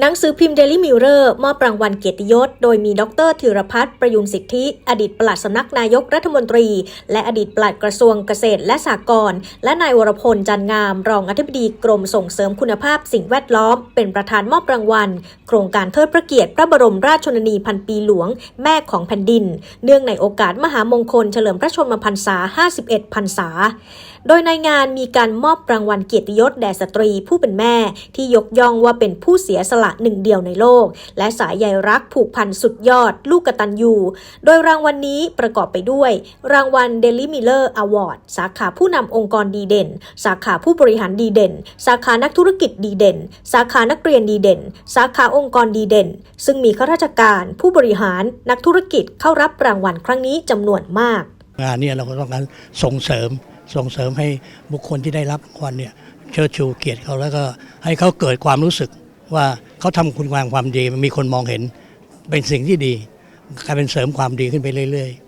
หนังสือพิมพ์เดลิมิ r เ o อร์มอบรางวัลเกียรติยศ โดยมีดรธีรพัฒน์ประยุนสิทธิ อดีตปลัดสำนักนายกรัฐมนตรี และอดีตปลัดกระทรวงเกษตรและสหกรณ์และนายวรพลจันงาม รองอธิบดีกรมส่งเสริมคุณภาพสิ่งแวดล้อม เป็นประธานมอบรางวัล โครงการเทิดพระเกียรติพระบรมราชชนนีพันปีหลวง แม่ของแผ่นดิน เนื่องในโอกาสมหามงคลเฉลิมพระชนมพรรษา 51 พรรษา โดยในงานมีการมอบรางวัลเกียรติยศแด่สตรีผู้เป็นแม่ที่ยกย่องว่าเป็นผู้เสียสละหนึ่งเดียวในโลก และสายใยรักผูกพันสุดยอด ลูกกตัญญู โดยรางวัลนนี้ประกอบไปด้วย รางวัล Daily Miller Award สาขาผู้นำองค์กรดีเด่น สาขาผู้บริหารดีเด่น สาขานักธุรกิจดีเด่น สาขานักเรียนดีเด่น สาขาองค์กรดีเด่น ซึ่งมีข้าราชการผู้บริหารนักธุรกิจเข้ารับรางวัลครั้งนี้จำนวนมากงานเนี้เราก็ต้องการส่งเสริมส่งเสริมให้บุคคลที่ได้รับรางวัลเนี่ยเชิดชูเกียรติเขาแล้วก็ให้เขาเกิดความรู้สึกว่า เขาทำคุณงามความดีมีคนมองเห็นเป็นสิ่งที่ดีกลายเป็นเสริมความดีขึ้นไปเรื่อย